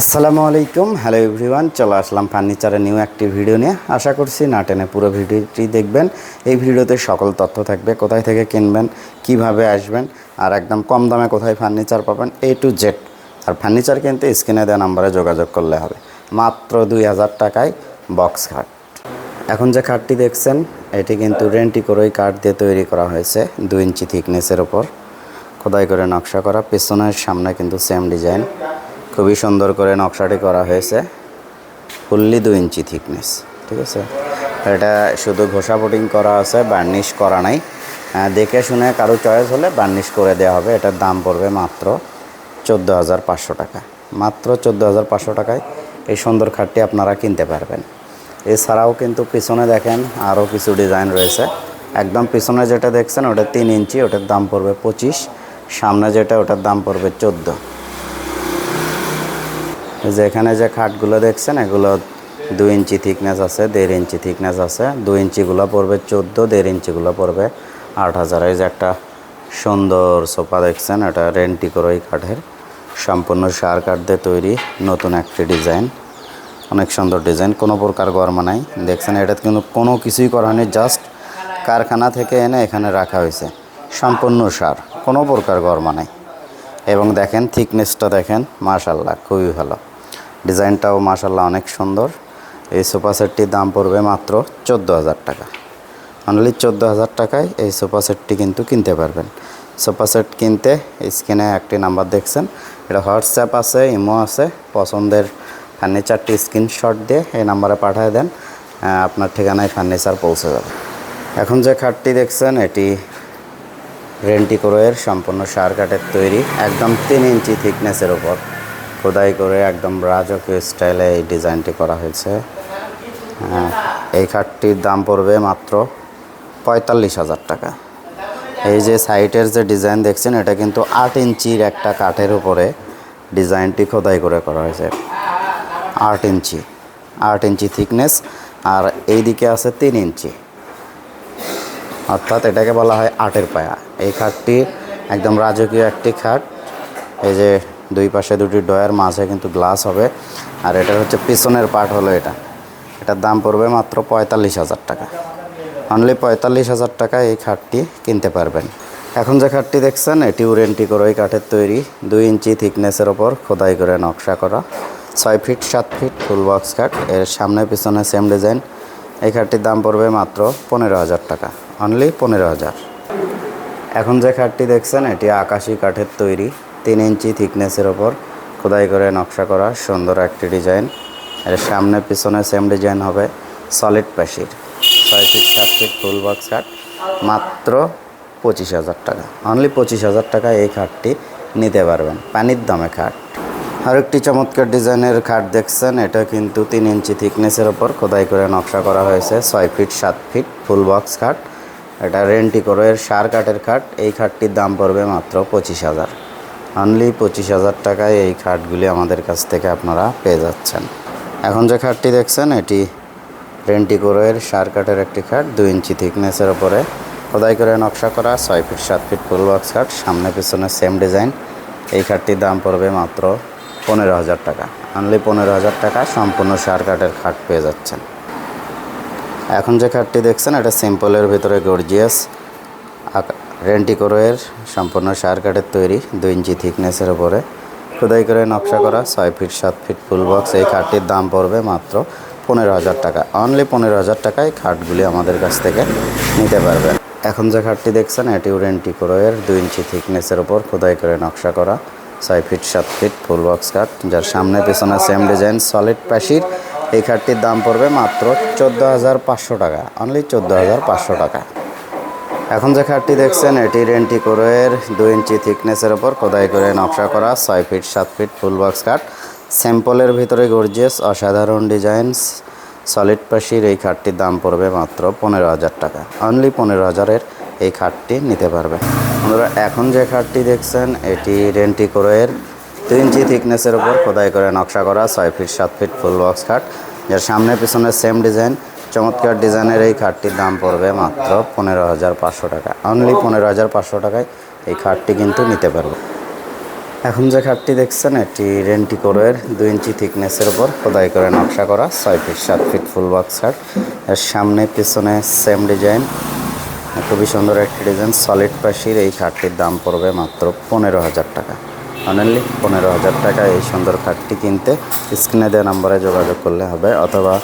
আসসালামু আলাইকুম। Hello everyone চলে আসলাম ফার্নিচারের নিউ একটি ভিডিও নিয়ে। আশা করছি না টেনে পুরো ভিডিওটি দেখবেন। এই ভিডিওতে সকল তথ্য থাকবে, কোথায় থেকে কিনবেন, কীভাবে আসবেন, আর একদম কম দামে কোথায় ফার্নিচার পাবেন এ টু জেড আর ফার্নিচার কিনতে স্ক্রিনে দেওয়া নাম্বারে যোগাযোগ করলে হবে। মাত্র দুই হাজার টাকায় বক্স খাট এখন যে খাটটি দেখছেন, এটি কিন্তু রেন্টি করেই কাঠ দিয়ে তৈরি করা হয়েছে, দুই ইঞ্চি থিকনেসের ওপর খোদাই করে নকশা করা, পেছনের সামনে কিন্তু সেম ডিজাইন খুবই সুন্দর করে নকশাটি করা হয়েছে। ফুললি দু ইঞ্চি থিকনেস, ঠিক আছে? এটা শুধু ঘোষা পুটিং করা আছে, বার্নিশ করা নাই। দেখে শুনে কারও চয়েস হলে বার্নিশ করে দেওয়া হবে। এটার দাম পড়বে মাত্র চোদ্দ হাজার পাঁচশো টাকা। মাত্র চোদ্দ হাজার পাঁচশো টাকায় এই সুন্দর খাটটি আপনারা কিনতে পারবেন। এছাড়াও কিন্তু পিছনে দেখেন আরও কিছু ডিজাইন রয়েছে। একদম পিছনে যেটা দেখছেন ওটা তিন ইঞ্চি, ওটার দাম পড়বে পঁচিশ। সামনে যেটা, ওটার দাম পড়বে চোদ্দ। যে এখানে যে খাটগুলো দেখছেন, এগুলো দুই ইঞ্চি থিকনেস আছে, দেড় ইঞ্চি থিকনেস আছে। দুই ইঞ্চিগুলো পড়বে চোদ্দ, দেড় ইঞ্চিগুলো পড়বে আট হাজার। এই যে একটা সুন্দর সোফা দেখছেন, এটা রেন্টি করে এই কাঠের। সম্পূর্ণ সার কাঠ দিয়ে তৈরি, নতুন একটি ডিজাইন। অনেক সুন্দর ডিজাইন, কোনো প্রকার গরমা নাই। দেখছেন, এটা কিন্তু কোনো কিছুই করা হয়নি, জাস্ট কারখানা থেকে এনে এখানে রাখা হয়েছে। সম্পূর্ণ সার, কোনো প্রকার গরমা নাই। এবং দেখেন থিকনেসটা দেখেন মাশাল্লাহ খুবই ভালো। ডিজাইনটাও মাশাল্লাহ অনেক সুন্দর। এই সোফা সেটটির দাম পড়বে মাত্র চোদ্দ হাজার টাকা। অনলি চোদ্দ হাজার টাকায় এই সোফা সেটটি কিন্তু কিনতে পারবেন। সোফা সেট কিনতে স্ক্রিনে একটি নাম্বার দেখছেন। এটা হোয়াটসঅ্যাপ আছে, ইমো আছে, পছন্দের ফার্নিচারটি স্ক্রিনশট দিয়ে এই নাম্বারে পাঠিয়ে দেন আপনার ঠিকানায় ফার্নিচার পৌঁছে যাবে। এখন যে খাটটি দেখছেন, এটি রেন্টি ক্রোয়ের সম্পূর্ণ সার কাঠের তৈরি একদম তিন ইঞ্চি থিকনেসের ওপর খোদাই করে একদম রাজকীয় স্টাইলে এই ডিজাইনটি করা হয়েছে। হ্যাঁ, এই খাটটির দাম পড়বে মাত্র পঁয়তাল্লিশ হাজার টাকা। এই যে সাইটের যে ডিজাইন দেখছেন এটা কিন্তু আট ইঞ্চির একটা কাঠের উপরে ডিজাইনটি খোদাই করে করা হয়েছে। আট ইঞ্চি আট ইঞ্চি থিকনেস আর এই দিকে আছে তিন ইঞ্চি। অর্থাৎ এটাকে বলা হয় আটের পায়া। এই খাটটি একদম রাজকীয় একটি খাট। এই যে দুই পাশে দুটি ডয়ার মাঝে কিন্তু গ্লাস হবে। আর এটার হচ্ছে পিছনের পার্ট হলো এটা। এটার দাম পড়বে মাত্র পঁয়তাল্লিশ হাজার টাকা। অনলি পঁয়তাল্লিশ হাজার টাকা এই খাটটি কিনতে পারবেন। এখন যে খাটটি দেখছেন এটিও রেন্টি করোই কাঠের তৈরি। দুই ইঞ্চি থিকনেসের ওপর খোদাই করে নকশা করা। ছয় ফিট, সাত ফিট ফুল বক্স খাট। এর সামনে পিছনে সেম ডিজাইন এই খাটটির দাম পড়বে মাত্র পনেরো হাজার টাকা। অনলি পনেরো হাজার। এখন যে খাটটি দেখছেন, এটি আকাশি কাঠের তৈরি, তিন ইঞ্চি থিকনেসের ওপর। খোদাই করে নকশা করা, সুন্দর একটি ডিজাইন। এর সামনে পিছনে সেম ডিজাইন হবে সলিড প্যাশির ছয় ফিট সাত ফিট ফুল বক্স খাট, মাত্র পঁচিশ হাজার টাকা। অনলি পঁচিশ হাজার টাকা এই খাটটি নিতে পারবেন। পানির দামে খাট। আরেকটি চমৎকার ডিজাইনের খাট দেখছেন। এটা কিন্তু তিন ইঞ্চি থিকনেসের ওপর খোদাই করে নকশা করা হয়েছে। ছয় ফিট, সাত ফিট, ফুল বক্স খাট। এটা রেন্টি করে সার কাঠের খাট। এই খাটটির দাম পড়বে মাত্র পঁচিশ হাজার। অনলি পঁচিশ হাজার টাকায় এই খাটগুলি আমাদের কাছ থেকে আপনারা পেয়ে যাচ্ছেন। এখন যে খাটটি দেখছেন, এটি রেন্টি কোরের সার কাঠের একটি খাট। দুই ইঞ্চি থিকনেসের ওপরে খোদাই করে নকশা করা, ছয় ফিট, সাত ফিট ফুল বক্স খাট। সামনে পিছনে সেম ডিজাইন। এই খাটটির দাম পড়বে মাত্র পনেরো হাজার টাকা। অনলি পনেরো হাজার টাকা সম্পূর্ণ সার কাঠের খাট পেয়ে যাচ্ছেন। এখন যে খাটটি দেখছেন, এটা সিম্পলের ভিতরে গর্জিয়াস রেন্টি কোরের সম্পূর্ণ সার কাঠের তৈরি, দুই ইঞ্চি থিকনেসের ওপরে খোদাই করে নকশা করা, ছয় ফিট সাত ফিট ফুল বক্স এই খাটটির দাম পড়বে মাত্র পনেরো হাজার টাকা। অনলি পনেরো হাজার টাকায় খাটগুলি আমাদের কাছ থেকে নিতে পারবেন। এখন যে খাটটি দেখছেন, এটিও রেন্টি কোরের দুই ইঞ্চি থিকনেসের ওপর খোদাই করে নকশা করা। ছয় ফিট, সাত ফিট, ফুল বক্স কাঠ যার সামনে পেছনে সেম ডিজাইন সলিড প্যাশির এই খাটটির দাম পড়বে মাত্র চোদ্দ হাজার পাঁচশো টাকা অনলি চোদ্দ হাজার পাঁচশো টাকা। এখন যে খাটটি দেখছেন, এটি রেন্টি কোরের দুই ইঞ্চি থিকনেসের ওপর খোদাই করে নকশা করা ছয় ফিট, সাত ফিট, ফুল বক্স কাঠ স্যাম্পলের ভিতরে গর্জিয়াস অসাধারণ ডিজাইনস সলিড পাশির এই খাটটির দাম পড়বে মাত্র পনেরো হাজার টাকা অনলি পনেরো হাজারের এই খাটটি নিতে পারবে। বন্ধুরা, এখন যে খাটটি দেখছেন, এটি রেন্টি কোরের দুই ইঞ্চি থিকনেসের ওপর খোদাই করে নকশা করা ছয় ফিট, সাত ফিট ফুল বক্স খাট। যার সামনে পিছনে সেম ডিজাইন চমৎকার ডিজাইনের এই খাটটির দাম পড়বে মাত্র পনেরো হাজার পাঁচশো টাকা। অনলি পনেরো হাজার পাঁচশো টাকায় এই খাটটি কিন্তু নিতে পারবে। এখন যে খাটটি দেখছেন, এটি রেন্টি কোরের দুই ইঞ্চি থিকনেসের উপর খোদাই করে নকশা করা ছয় ফিট, সাত ফিট ফুল বক্স খাট। এর সামনে পিছনে সেম ডিজাইন খুবই সুন্দর একটি ডিজাইন সলিড পাশির এই খাটটির দাম পড়বে মাত্র পনেরো হাজার টাকা। অনলি পনেরো হাজার টাকা এই সুন্দর খাটটি কিনতে স্ক্রিনে দেওয়া নম্বরে যোগাযোগ করলে হবে, অথবা